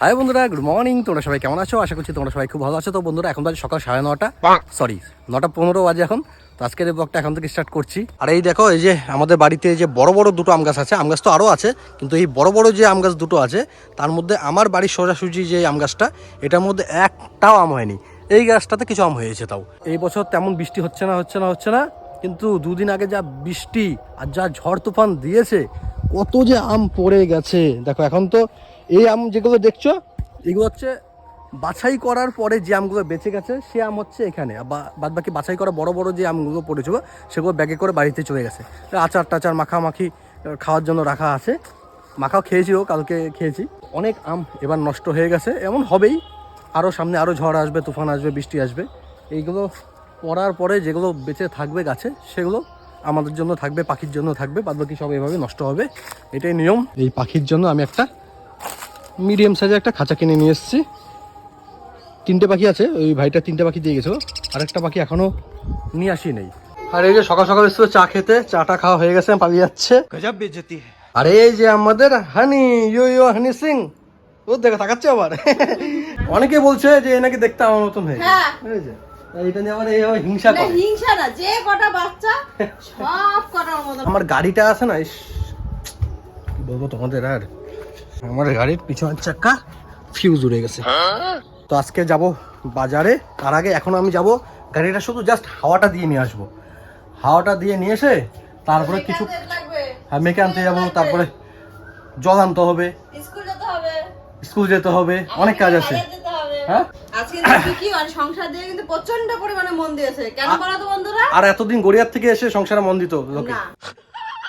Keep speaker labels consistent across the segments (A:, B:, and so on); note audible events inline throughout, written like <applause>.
A: High বন্ধুরা good morning তোমরা সবাই কেমন আছো? আশা করছি তোমরা সবাই খুব ভালো আছো। তো বন্ধুরা, এখন বাজে সকাল সাড়ে নটা। সরি নটা পনেরো বাজে এখন। আজকের এই ব্লগটা এখন থেকে স্টার্ট করছি। আর এই দেখো, এই যে আমাদের বাড়িতে যে বড় বড় দুটো আম গাছ আছে, আম গাছ তো আরও আছে, কিন্তু এই বড় বড় যে আম গাছ দুটো আছে, তার মধ্যে আমার বাড়ির সোজাসুজি যে আম গাছটা, এটার মধ্যে একটাও আম হয়নি। এই গাছটাতে কিছু আম হয়েছে তাও। এই বছর তেমন বৃষ্টি হচ্ছে না হচ্ছে না হচ্ছে না, কিন্তু দুদিন আগে যা বৃষ্টি আর যা ঝড় তুফান দিয়েছে, কত যে আম পড়ে গেছে। দেখো, এখন তো এই আম যেগুলো দেখছ, এগুলো হচ্ছে বাছাই করার পরে যে আমগুলো বেঁচে গেছে, সে আম হচ্ছে এখানে। বাদ বাকি বাছাই করা বড় বড় যে আমগুলো পড়েছিল সেগুলো ব্যাগে করে বাড়িতে চলে গেছে। আচার টাচার, মাখামাখি খাওয়ার জন্য রাখা আছে। মাখাও খেয়েছিও কালকে খেয়েছি। অনেক আম এবার নষ্ট হয়ে গেছে, এমন হবেই। আরও সামনে আরও ঝড় আসবে তুফান আসবে বৃষ্টি আসবে। এইগুলো পড়ার পরে যেগুলো বেঁচে থাকবে গাছে সেগুলো আমাদের জন্য থাকবে পাখির জন্য থাকবে বাদ বাকি সব এভাবে নষ্ট হবে। এটাই নিয়ম। এই পাখির জন্য আমি একটা মিডিয়াম সাইজের একটা খাঁচা কিনে নিয়ে এসেছি। তিনটে পাখি আছে ওই ভাইটা তিনটে পাখি দিয়ে গেছিল আরেকটা পাখি এখনও নিয়ে আসি নেই। আর এই যে সকাল সকাল এসেছিল চা খেতে চাটা খাওয়া হয়ে গেছে পালিয়ে যাচ্ছে। আর এই যে আমাদের honey you you Honey Singh. ও দেখো তাকাচ্ছে আবার। অনেকে বলছে যে এ নাকি দেখতে আমার মতন হয়ে
B: হ্যাঁ।
A: এটা নিয়ে আমার এইভাবে হিংসা
B: না,
A: করে।
B: হিংসা না যে কটা বাচ্চা সব কটার মতো
A: আমার গাড়িটা আছে না কি বলব তোমাদের আর? আমার গাড়ির পিছনের চাক্কা ফিউজ উড়ে গেছে। তো আজকে যাব বাজারে। তার আগে এখন আমি যাব গাড়িটা শুধু জাস্ট হাওয়াটা দিয়ে নিয়ে আসব। হাওয়াটা দিয়ে নিয়ে এসে তারপরে কিছু হ্যাঁ মেকে আনতে যাব তারপরে জল আনতে হবে।
B: স্কুল যেতে হবে
A: অনেক কাজ আছে। হ্যাঁ?
B: আজকে দেখি কি মানে সংসার দিয়ে কিন্তু প্রচণ্ড পরিমাণে মন দিয়েছে। কেন বলো তো বন্ধুরা?
A: আর এতদিন গড়িয়ার থেকে এসে সংসারে মন দিত লোকে।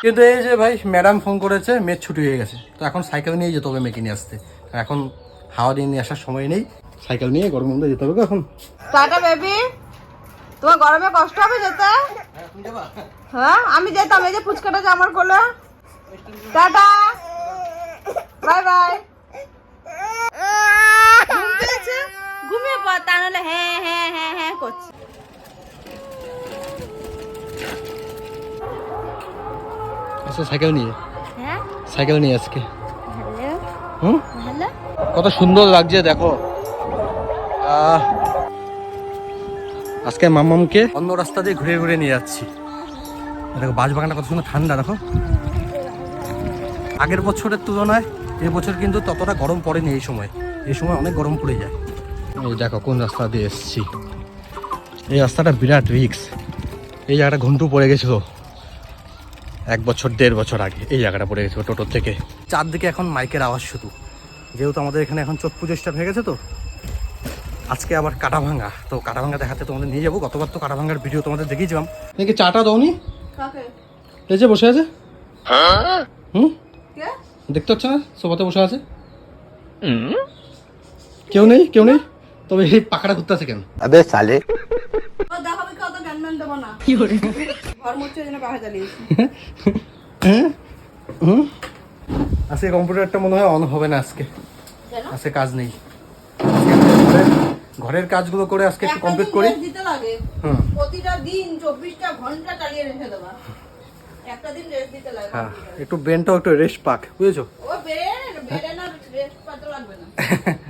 A: কিন্তু এই যে ভাই ম্যাডাম ফোন করেছে মেয়ের ছুটি হয়ে গেছে। তো এখন সাইকেল নিয়ে যেতে হবে মেয়েকে নিয়ে আসতে। আর এখন হাওয়া দিয়ে নিয়ে আসার সময় নেই। সাইকেল নিয়ে গরম মধ্যে যেতে হবে এখন।
B: Tata baby. তোমার গরমে কষ্ট হবে যেতে? হ্যাঁ আমি যেতাম এই যে ফুচকাটা যে আমার কোলে। টাটা। বাই বাই ঘুম পেয়েছে ঘুমিয়ে পড় তা নাহলে হ্যাঁ হ্যাঁ হ্যাঁ হ্যাঁ করছে
A: আচ্ছা সাইকেল নিয়ে।
B: হ্যাঁ?
A: সাইকেল নিয়ে আজকে। হুম? কত সুন্দর লাগছে দেখো। আজকে মামামকে অন্য রাস্তা দিয়ে ঘুরে ঘুরে নিয়ে যাচ্ছি। দেখো বাঁশ বাগানটা কত সুন্দর ঠান্ডা দেখো। আগের বছরের তুলনায় এই বছর কিন্তু ততটা গরম পড়েনি এই সময়। এই সময় অনেক গরম পড়ে যায়। এই দেখো কোন রাস্তা দিয়ে এসেছি। এই রাস্তাটা বিরাট রিক্স এই জায়গাটা ঘন্টু পড়ে গেছিল। এক বছর দেড় বছর আগে এই জায়গাটা পড়ে গেছিল টোটোর থেকে। চারদিকে এখন মাইকের আওয়াজ শুধু। যেহেতু আমাদের এখানে এখন চোখ পুজো স্টার্ট হয়ে গেছে তো আজকে আবার কাটা ভাঙা তো কাটা ভাঙা দেখাতে তোমাদের নিয়ে যাব। গতবার তো কাটা ভাঙার ভিডিও তোমাদের দেখিয়েছিলাম। নাকি চাটা দাওনি? এই যে বসে আছে? হুম? দেখতে হচ্ছে না? সোফাতে বসে আছে। কেউ নেই? কেউ নেই? তবে এই পাখাটা ঘুরতেছে কেন?
B: আবে সালে।
A: হ্যাঁ? হ্যাঁ? আজকে কম্পিউটারটা মনে হয় অন হবে না আজকে। আজকে কাজ নেই। ঘরের কাজগুলো করে আজকে একটু কমপ্লিট করি। হুম।
B: প্রতিটা দিন 24টা ঘণ্টা চালিয়ে রেখে দেবা।
A: হ্যাঁ একটু ব্রেনটাও একটু রেস্ট পাক বুঝেছ?
B: না। <laughs>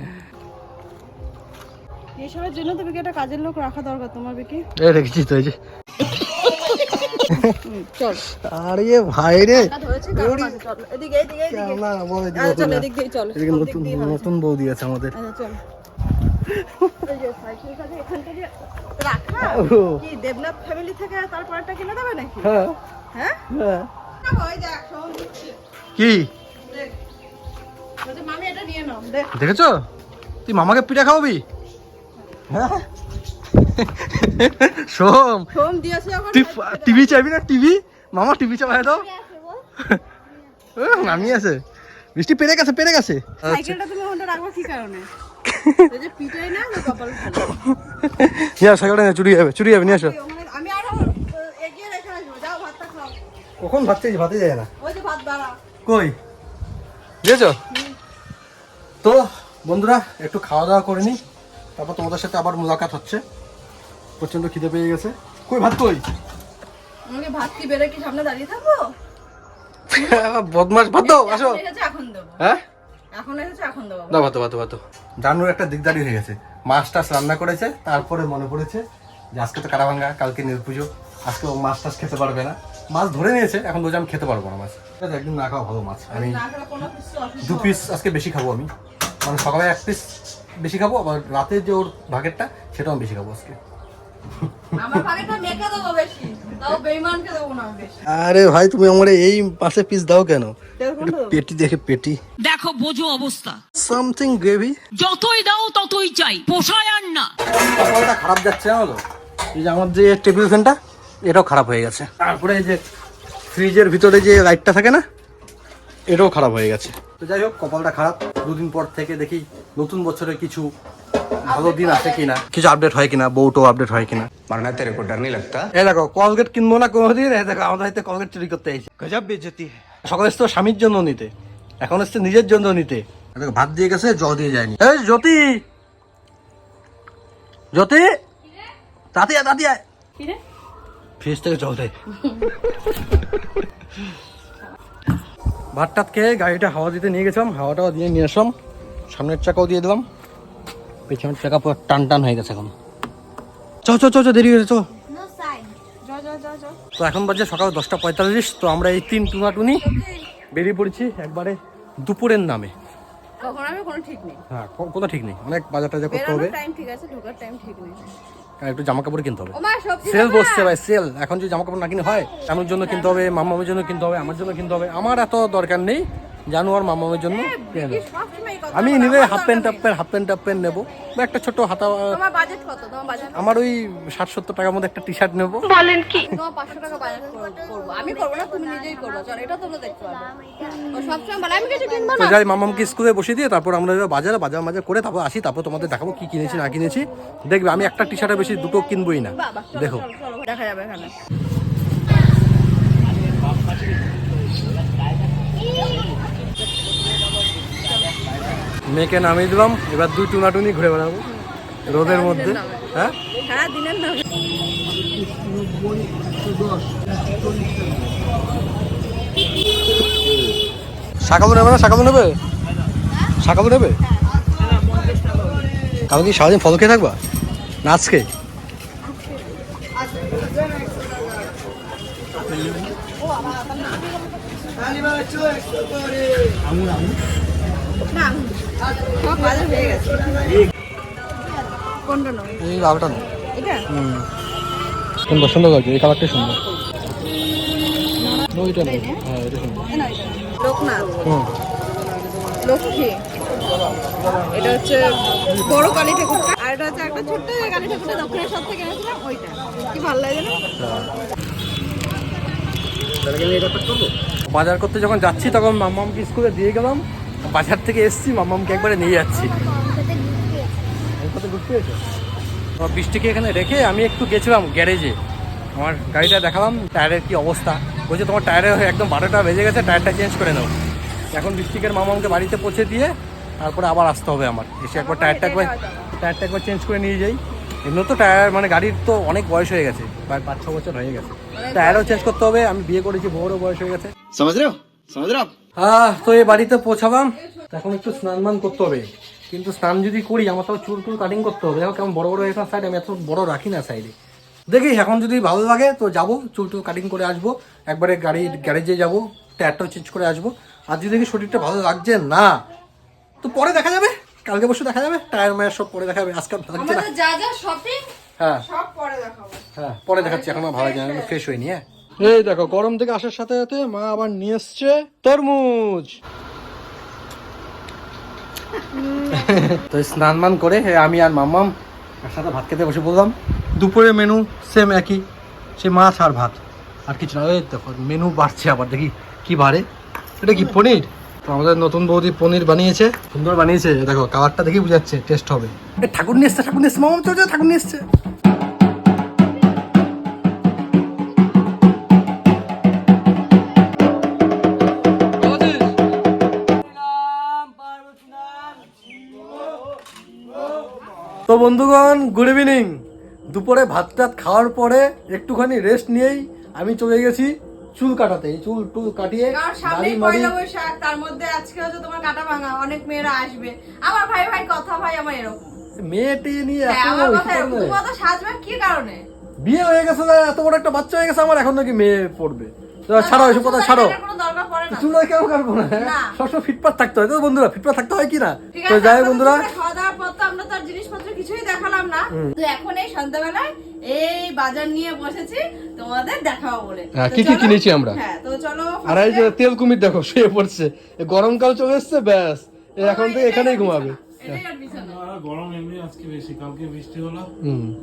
B: এসবের জন্য তো বিকি একটা কাজের লোক রাখা দরকার তোমার বিকি?
A: এই রেখেছি তো এই যে।
B: চল।
A: আরে ভাই রে।
B: এদিকে এদিকে চল এদিক
A: নতুন। নতুন বৌদি আছে আমাদের।
B: আচ্ছা চল। কি দেবনাথ ফ্যামিলি থেকে তারপরটা কিনে দেবে নাকি?
A: হ্যাঁ।
B: হ্যাঁ?
A: হ্যাঁ। কি? দেখেছ? তুই মামাকে পিঠা খাওয়াবি? হ্যাঁ? <laughs> সোম।
B: দিয়েছে
A: তুই টিভি চাইবি না? টিভি? মামা টিভি চাপায় দাও। নামি আছে বৃষ্টি <laughs> পেরে গেছে পেরে গেছে।
B: সাইকেলটা তুমি রাখব কি কারণে? <laughs> এই যে পিটাই না কপাল ভালো
A: নিয়ে সাইকেলটা চুরি যাবে চুরি যাবে নিয়ে আসো।
B: আমি আরও এগিয়ে রেখে আসব। যাও ভাতটা খাও।
A: কখন ভাত চাইছি ভাতে যায় না?
B: ওই যে ভাত বাড়া।
A: কই? বুঝেছ তো বন্ধুরা একটু খাওয়া দাওয়া করে নি। তারপর তোমাদের সাথে আবার মোলাকাত হচ্ছে। প্রচণ্ড খিদে পেয়ে গেছে। কই ভাত কই?
B: আমাকে ভাত কি বেড়ে কি সামনে দাঁড়িয়ে থাকব? <laughs>
A: বদমাস ভাত দাও আসো।
B: এখন দেবো।
A: হ্যাঁ?
B: এখন এসেছে এখন দেবো।
A: না ভাতো ভাতো ভাতো জানুর একটা দিকদারি হয়ে গেছে। মাছ টাছ রান্না করেছে তারপরে মনে পড়েছে যে আজকে তো কারাভাঙ্গা কালকে নীল পুজো। আজকে ও মাছ টাছ খেতে পারবে না। মাছ ধরে নিয়েছে এখন বলছে আমি খেতে পারব না মাছ। ঠিক আছে, একদিন না খাওয়া ভালো মাছ। আমি দু পিস আজকে বেশি খাব আমি। মানে সকালে এক পিস বেশি খাব আবার রাতে যে ওর ভাগেরটা সেটাও আমি বেশি খাব আজকে।
B: না
A: আরে ভাই তুমি আমার এই পাশে পিস দাও কেন? পেটি দেখে পেটি।
C: দেখো বোঝো অবস্থা।
A: সামথিং গ্রেভি
C: যতই দাও ততই চাই। পোষায় আর না।
A: কপালটা খারাপ যাচ্ছে তো? এই যে আমার যে টেবিল ফ্যানটা এটাও খারাপ হয়ে গেছে। তারপরে এই যে ফ্রিজের ভিতরে যে লাইটটা থাকে না এটাও খারাপ হয়ে গেছে। তো যাই হোক কপালটা খারাপ। দুদিন পর থেকে দেখি নতুন বছরে কিছু ভালো দিন আছে কিনা? কিছু আপডেট হয় কিনা? বউটো আপডেট হয় কিনা? দেখো কলগেট কিনবো না কোনোদিন? এ দেখো আমাদের হাতে কলগেট চুরি করতে
D: আইছে গজাব বেজতি
A: সকলে তো স্বামীর জন্য নিতে। এখন এসছে নিজের জন্য নিতে। ভাত দিয়ে গেছে জল দিয়ে যায়নি। জ্যোতি! জ্যোতি!
B: তাতিয়া তাতিয়া
A: ফ্রিজ থেকে জল দেয় ভাতটাত খেয়ে গাড়িটা হাওয়া দিতে নিয়ে গেছিলাম হাওয়াটাও দিয়ে নিয়ে আসলাম। সামনের চাকাও দিয়ে দিলাম। পেছনের চাকা পুরো টান টান হয়ে গেছে এখন। চ চ চ চ দেরি হয়ে গেছে চ। তো এখন বাজে সকাল দশটা পঁয়তাল্লিশ তো আমরা এই তিন টুনাটুনি বেরিয়ে পড়েছি একবারে দুপুরের নামে।
B: কখন আমি কোনো ঠিক নেই।
A: হ্যাঁ কোথাও ঠিক নেই অনেক বাজার টাজার করতে হবে।
B: ঠিক আছে ঢোকার টাইম ঠিক নেই।
A: আর একটু জামা কাপড় কিনতে হবে। সেল বসছে ভাই সেল এখন যদি জামা কাপড় না কিনে হয় আমার জন্য কিনতে হবে মামামের জন্য কিনতে হবে আমার জন্য কিনতে হবে। আমার এত দরকার নেই। জানু আর মামামের জন্য
B: কি কথা
A: আমি
B: নিজে
A: হাফ প্যান্ট টাপ প্যান্ট হাফ প্যান্ট টাপ প্যান্ট নেব। বা একটা ছোট হাতা
B: নেই। তোমার বাজেট কত? তোমার বাজেট
A: আমার ওই ষাট সত্তর টাকার মধ্যে একটা টি শার্ট নেব
B: তোমার পাঁচশো টাকা বাজেট করব। আমি করব না তুমি নিজেই করব। চল এটা তোমরা দেখতে পাবে। ও সবসময় বলে আমি কিছু কিনবো
A: তো
B: না।
A: যাই মামামকে স্কুলে বসিয়ে দিয়ে তারপর আমরা বাজারে বাজার মাজার করে তারপর আসি তারপর তোমাদের দেখাবো কি কিনেছি না কিনেছি। দেখবে আমি একটা টি শার্টের বেশি দুটো কিনবোই না। দেখো।
B: দেখা যাবে এখানে।
A: মেয়েকে নামিয়ে দিলাম এবার দুই টুনাটুনি ঘুরে বেড়াবো রোদের মধ্যে। হ্যাঁ?
B: হ্যাঁ দিনের
A: নেবে না? শাকালু নেবে? শাকালু নেবে? কাল কি সারাদিন ফল খেয়ে থাকবা? না আজকে?
B: না সব বাজার কোনটা নেব
A: এই লালটা না
B: এটা
A: হুম। সুন্দর সুন্দর লাগছে এই কালারটা সুন্দর। ওইটা নেই হ্যাঁ এটা সুন্দর।
B: এ না, এটা না। লোকনাথ।
A: হুম।
B: লক্ষ্মী। এটা হচ্ছে বড় কালী ঠাকুরটা আর এটা হচ্ছে একটা ছোট্ট কালী ঠাকুরটা দক্ষিণেশ্বর থেকে এনেছিলাম ওইটা। কি ভালো লাগে
A: বাজার করতে যখন যাচ্ছি তখন মাম্মামকে স্কুলে দিয়ে গেলাম। বাজার থেকে এসছি মামামকে একবারে নিয়ে যাচ্ছি। কত ঘুরতে বৃষ্টিকে এখানে রেখে আমি একটু গেছিলাম গ্যারেজে। আমার গাড়িটা দেখালাম টায়ারের কি অবস্থা? বলছে তোমার টায়ারে একদম বারোটা বেজে গেছে টায়ারটা চেঞ্জ করে নাও। এখন বৃষ্টিকের মামামকে বাড়িতে পৌঁছে দিয়ে তারপরে আবার আসতে হবে আমার। এসে একবার টায়ারটা একবার টায়ারটা একবার চেঞ্জ করে নিয়ে যাই। এমনি তো টায়ার মানে গাড়ির তো অনেক বয়স হয়ে গেছে প্রায় পাঁচ ছ বছর হয়ে গেছে। টায়ারও চেঞ্জ করতে হবে আমি বিয়ে করেছি বউরও বয়স হয়ে গেছে। হ্যাঁ তো এ বাড়িতে পৌঁছাবাম। এখন একটু স্নান মান করতে হবে। কিন্তু স্নান যদি করি আমার তো চুল টুল কাটিং করতে হবে। দেখো কেমন বড় বড় হয়েছে সাইড আমি এত বড় রাখি না সাইডে দেখি এখন যদি ভালো লাগে তো যাব চুল টুল কাটিং করে আসব। একবারে গাড়ি গ্যারেজে যাব টায়ারটাও চেঞ্জ করে আসব। আর যদি দেখি শরীরটা ভালো লাগছে না তো পরে দেখা যাবে। কালকে বসে দেখা যাবে। টায়ার মায়ের সব পরে দেখা যাবে আজকাল লাগছে না।
B: যা যা শপিং
A: হ্যাঁ।
B: সব পরে দেখাবো।
A: হ্যাঁ পরে দেখাচ্ছি এখন ভালো যায় ফ্রেশ হইনি হ্যাঁ। এই দেখো গরম থেকে আসার সাথে সাথে মা আবার নিয়ে এসছে তরমুজ। <laughs> তো স্নান মান করে আমি আর মাম্মাম একসাথে ভাত খেতে বসে পড়লাম। দুপুরের মেনু সেম একই সে মাছ আর ভাত আর কিছু না। ওই দেখো মেনু বাড়ছে আবার দেখি কি বাড়ে। এটা কি পনির? তো আমাদের নতুন বৌদি পনির বানিয়েছে। সুন্দর বানিয়েছে দেখো কালারটা দেখি বুঝাচ্ছে টেস্ট হবে। ঠাকুর নিয়ে এসছে ঠাকুর নিয়ে এসছে মামাম চলছে ঠাকুর নিয়ে এসছে। তো বন্ধুগণ গুড ইভিনিং দুপুরে ভাত টাত খাওয়ার পরে একটুখানি রেস্ট নিয়েই আমি চলে গেছি চুল কাটাতে। এই চুল টুল কাটিয়ে মাড়ি
B: পয়লা বৈশাখ তার মধ্যে আজকে হচ্ছে তোমার কাটা ভাঙা অনেক মেয়েরা আসবে। আমার ভাই ভাই কথা ভাই আমার এরকম।
A: মেয়েটি নিয়ে এত
B: হ্যাঁ। তুমি সাজবে কি কারণে?
A: বিয়ে হয়ে গেছে এত বড় একটা বাচ্চা হয়ে গেছে আমার এখন নাকি মেয়ে পড়বে। ছাড়ো এসব কথা ছাড়ো।
B: কোনো
A: কেন কাটবো না
B: না।
A: সবসময় ফিটপাট থাকতে হয়। তো বন্ধুরা ফিটপাট থাকতে হয় কি না?
B: ঠিক
A: তো যাই বন্ধুরা।
B: খাওয়া দাওয়ার পর তো আমরা তো জিনিসপত্র কিছুই দেখালাম না। তো এখন এই সন্ধ্যাবেলায় এই বাজার নিয়ে বসেছি তোমাদের দেখাবো বলে।
A: হ্যাঁ, কি কি কিনেছি আমরা?
B: হ্যাঁ তো চলো
A: আর এই যে তেল কুমির দেখো শুয়ে পড়ছে। গরমকাল চলে এসছে ব্যাস। এখন
B: এটাই
A: এখানেই ঘুমাবে।
B: বিছানা, এটাই ওর
E: গরম এমনি আজকে বেশি কালকে বৃষ্টি হলো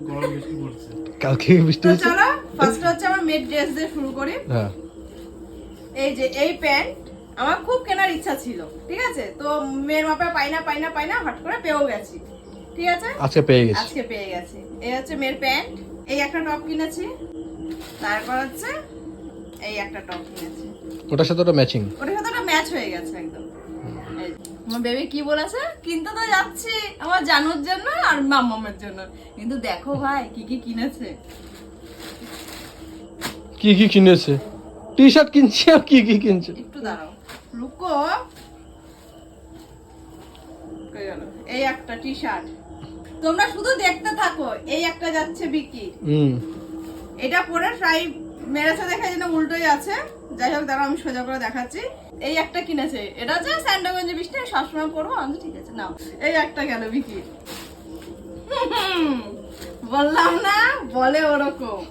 E: গরম বেশি পড়ছে।
A: কালকে বৃষ্টি
B: চলো ফার্স্ট হচ্ছে আমার মেড ড্রেস দিয়ে শুরু করি।
A: হ্যাঁ।
B: এই যে এই প্যান্ট আমার খুব কেনার ইচ্ছা ছিল ঠিক আছে? তো মেয়ের মাপে পাই না পাই না পাই না হট করে পেয়েও গেছি ঠিক আছে?
A: আজকে পেয়ে গেছি।
B: আজকে পেয়ে গেছি। এই হচ্ছে মেয়ের প্যান্ট এই একটা টপ কিনেছি তারপর হচ্ছে এই একটা টপ কিনেছি।
A: ওটার সাথে ওটা ম্যাচিং
B: ওটার সাথে ওটা ম্যাচ হয়ে গেছে একদম। আমার বেবি কি বলেছে? কিনতে তো যাচ্ছি আমার জানুর জন্য আর মাম্মামের জন্য। কিন্তু দেখো ভাই কি কি কিনেছে?
A: কি কি কিনেছে? টি শার্ট কিনছি আর কি কি কিনছে?
B: একটু দাঁড়াও। গেল? এই একটা টি শার্ট তোমরা শুধু দেখতে থাকো এই একটা যাচ্ছে বিকি
A: হুম।
B: এটা পরে ফ্রাই মেরেছে দেখে যেন উল্টোই আছে। যাই হোক আমি সোজা করে দেখাচ্ছি। এই একটা কিনেছে। এটা হচ্ছে স্যান্ডাগঞ্জে বৃষ্টি আমি সবসময় পরবো আমি ঠিক আছে নাও। এই একটা গেল বিকি বললাম না বলে ওরকম।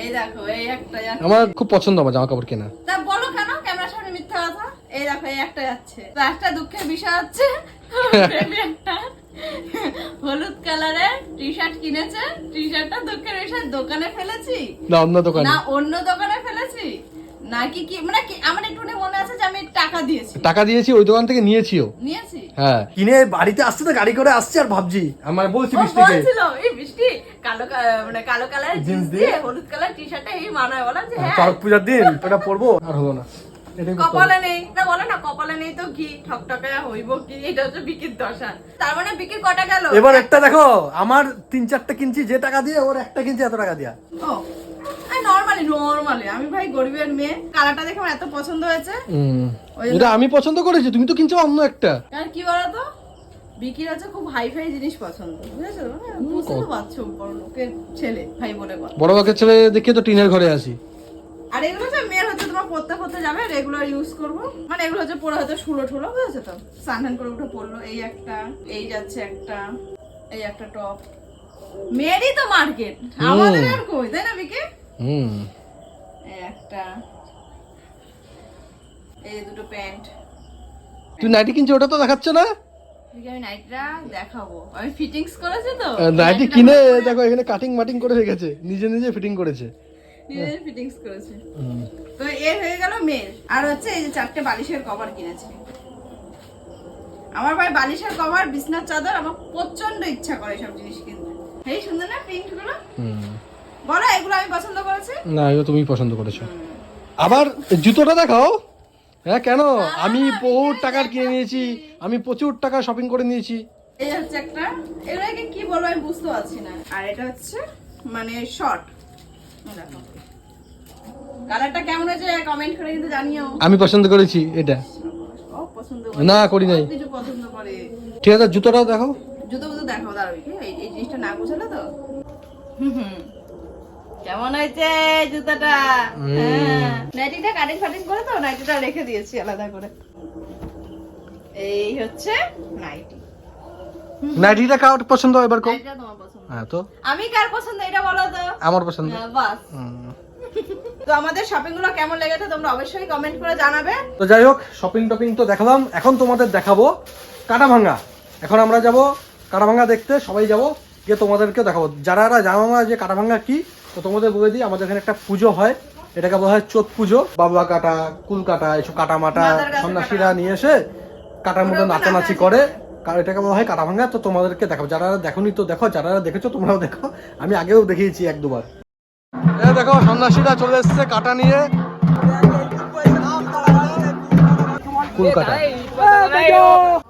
B: এই দেখো এই একটা যাচ্ছে।
A: আমার খুব পছন্দ আমার জামা কাপড় কেনা।
B: তা বলো কেন? ক্যামেরার সামনে মিথ্যা কথা? এই দেখো এই একটা যাচ্ছে। তো একটা দুঃখের বিষয় হচ্ছে একটা হলুদ কালারের টি শার্ট কিনেছে। টি শার্টটা দুঃখের বিষয় দোকানে ফেলেছি?
A: না অন্য দোকানে।
B: না অন্য দোকানে ফেলেছি? নাকি কি মানে কি আমার একটু মনে আছে যে আমি টাকা দিয়েছি।
A: টাকা দিয়েছি ওই দোকান থেকে নিয়েছিও।
B: নিয়েছি?
A: হ্যাঁ। কিনে বাড়িতে আসছে তো গাড়ি করে আসছে আর ভাবছি। আমার বলছি বৃষ্টিকে
B: কালো মানে কালো কালার জিন্স
A: দিয়ে?
B: হলুদ কালার টি এই মানায় বললাম যে হ্যাঁ।
A: চড়ক পূজার দিন ওটা পরবো? আর হলো না।
B: কপালে নেই। না বলে না কপালে নেই তো কি ঠকঠকে হইব কি? এটা হচ্ছে বিকির দশা। তার মানে বিকির কটা গেল?
A: এবার একটা দেখো আমার তিন চারটা কিনছি যে টাকা দিয়ে ওর একটা কিনছি এত টাকা দিয়া।
B: ও নর্মালি নর্মালি আমি ভাই গরিবের মেয়ে। কালারটা দেখে আমার এত পছন্দ হয়েছে। ওই
A: এটা আমি পছন্দ করেছি তুমি তো কিনছো অন্য একটা।
B: কারণ কি বলতো বিকির হচ্ছে খুব জিনিস পছন্দ বুঝেছ? বুঝতে তো পারছ বড় লোকের ছেলে ভাই বলে কথা।
A: বড় বাকের ছেলে দেখে তো টিনের ঘরে আসি
B: আর এগুলো হচ্ছে মেয়ের হচ্ছে তোমার পড়তে পড়তে যাবে রেগুলার ইউজ করব। মানে এগুলো হচ্ছে পরে হয়তো শুলো ঠুলো বুঝেছ তো? স্নান করে উঠে পড়ল এই একটা এই যাচ্ছে একটা এই একটা টপ মেয়েরই তো মার্কেট আমাদের আর কই তাই না বিকি?
A: হুম।
B: এই একটা এই দুটো প্যান্ট।
A: তুই নাইটি কিনছো ওটা তো দেখাচ্ছে না?
B: আমি নাইটটা দেখাবো। আমি ফিটিংস করেছি তো।
A: নাইটি কিনে দেখো এখানে কাটিং মাটিং করে রেখেছে। নিজে নিজে ফিটিং করেছে।
B: নিজের ফিটিংস করেছি। তো এ হয়ে গেল মেয়ের আর হচ্ছে এই যে চারটে বালিশের কভার কিনেছি। আমার ভাই বালিশের কভার বিছনার চাদর আমার প্রচণ্ড ইচ্ছা করে সব জিনিস কিনতে। এই সুন্দর না
A: প্রিন্টগুলো
B: বলো এগুলো আমি পছন্দ করেছি?
A: না এগুলো তুমি পছন্দ করেছ। আবার জুতোটা দেখাও। হ্যাঁ কেন? আমি বহু টাকার কিনে নিয়েছি। আমি প্রচুর টাকা শপিং করে নিয়েছি।
B: এই হচ্ছে একটা এগুলোকে কি বলব আমি বুঝতে পারছি না। আর এটা হচ্ছে মানে শর্ট দেখো। কালারটা কেমন হয়েছে কমেন্ট করে কিন্তু জানিও।
A: আমি পছন্দ করেছি এটা। না, করি নাই।
B: কিছু পছন্দ করে।
A: ঠিক আছে জুতোটাও দেখো
B: জুতো বুতো দেখো। দাঁড়াবে এই এই জিনিসটা না গোছালে তো? হুম। কেমন হয়েছে জুতাটা? হ্যাঁ। নাইটিটা কাটিং ফাটিং করে তো নাইটিটা রেখে দিয়েছি আলাদা করে। এই হচ্ছে নাইটি।
A: নাইটিটা কার পছন্দ এবার কো হ্যাঁ তো?
B: আমি কার পছন্দ এটা বলো তো?
A: আমার পছন্দ।
B: বাস। তো আমাদের শপিংগুলো কেমন লেগেছে তোমরা অবশ্যই কমেন্ট করে জানাবে।
A: তো যাই হোক শপিং টপিং তো দেখালাম এখন তোমাদের দেখাবো কাটা ভাঙ্গা এখন আমরা যাব কাটা ভাঙ্গা দেখতে সবাই যাব গিয়ে তোমাদেরকে দেখাবো। যারা যারা জানো না যে কাটা ভাঙ্গা কি তো তোমাদের বলে দিই আমাদের এখানে একটা পুজো হয়। এটাকে বলা হয় চোখ পুজো। বাবা কাটা কুল কাটা এসব কাটা মাটা সন্ন্যাসীরা নিয়ে এসে কাটার
B: মতো
A: নাচানাচি করে। এটাকে বলা হয় কাটা ভাঙা তো তোমাদেরকে দেখো যারা দেখোনি তো দেখো যারা দেখেছ তোমরাও দেখো। আমি আগেও দেখিয়েছি এক দুবার। দেখো সন্ন্যাসীরা চলে এসছে কাটা নিয়ে। কলকাতা কাটা